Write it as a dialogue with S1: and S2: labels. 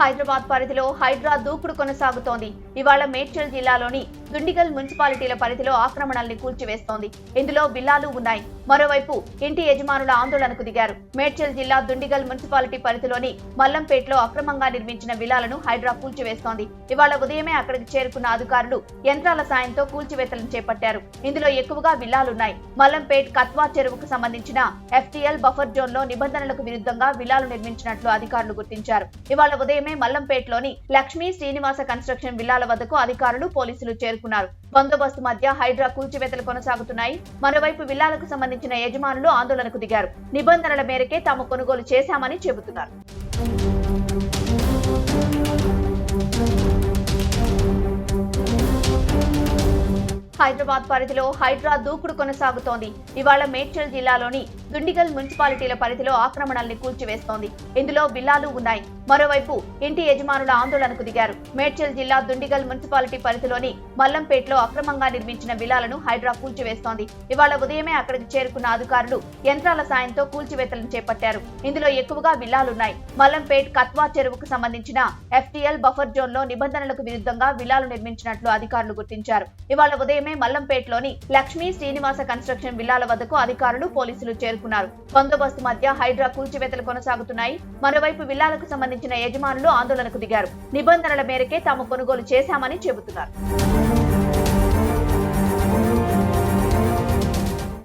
S1: హైదరాబాద్ పరిధిలో హైడ్రా దూకుడు కొనసాగుతోంది. ఇవాళ మేడ్చల్ జిల్లాలోని దుండిగల్ మున్సిపాలిటీల పరిధిలో ఆక్రమణల్ని కూల్చివేస్తోంది. ఇందులో బిల్లాలు ఉన్నాయి. మరోవైపు ఇంటి యజమానుల ఆందోళనకు దిగారు. మేడ్చల్ జిల్లా దుండిగల్ మున్సిపాలిటీ పరిధిలోని మల్లంపేటలో అక్రమంగా నిర్మించిన విల్లాలను హైడ్రా కూల్చివేస్తోంది. ఇవాళ ఉదయమే అక్కడికి చేరుకున్న అధికారులు యంత్రాల సాయంతో కూల్చివేతలను చేపట్టారు. ఇందులో ఎక్కువగా విల్లాలున్నాయి మల్లంపేట్ కత్వా చెరువుకు సంబంధించిన ఎఫ్టీఎల్ బఫర్ జోన్లో నిబంధనలకు విరుద్ధంగా విల్లాలు నిర్మించినట్లు అధికారులు గుర్తించారు. ఇవాళ ఉదయం ఉదయమే మల్లంపేటలోని లక్ష్మీ శ్రీనివాస కన్స్ట్రక్షన్ విల్లాల వద్దకు అధికారులు పోలీసులు చేరుకున్నారు. బందోబస్తు మధ్య హైడ్రా కూల్చివేతలు కొనసాగుతున్నాయి. మరోవైపు విల్లాలకు సంబంధించిన యజమానులు ఆందోళనకు దిగారు. నిబంధనల మేరకే తాము కొనుగోలు చేశామని చెబుతున్నారు. హైదరాబాద్ పరిధిలో హైడ్రా దూకుడు కొనసాగుతోంది. ఇవాళ మేడ్చల్ జిల్లాలోని దుండిగల్ మున్సిపాలిటీల పరిధిలో ఆక్రమణల్ని కూల్చివేస్తోంది. ఇందులో బిల్లాలు ఉన్నాయి. మరోవైపు ఇంటి యజమానుల ఆందోళనకు దిగారు. మేడ్చల్ జిల్లా దుండిగల్ మున్సిపాలిటీ పరిధిలోని మల్లంపేటలో అక్రమంగా నిర్మించిన విల్లాలను హైడ్రా కూల్చివేస్తోంది. ఇవాళ ఉదయమే అక్కడికి చేరుకున్న అధికారులు యంత్రాల సాయంతో కూల్చివేతలను చేపట్టారు. ఇందులో ఎక్కువగా విల్లాలున్నాయి మల్లంపేట్ కత్వా చెరువుకు సంబంధించిన ఎఫ్టీఎల్ బఫర్ జోన్లో నిబంధనలకు విరుద్ధంగా విల్లాలు నిర్మించినట్లు అధికారులు గుర్తించారు. ఇవాళ ఉదయం ఉదయమే మల్లంపేటలోని లక్ష్మీ శ్రీనివాస కన్స్ట్రక్షన్ విల్లాల వద్దకు అధికారులు పోలీసులు చేరుకున్నారు. బందోబస్తు మధ్య హైడ్రా కూల్చివేతలు కొనసాగుతున్నాయి. మరోవైపు విల్లాలకు సంబంధించిన యజమానులు ఆందోళనకు దిగారు. నిబంధనల మేరకే తాము కొనుగోలు చేశామని చెబుతున్నారు.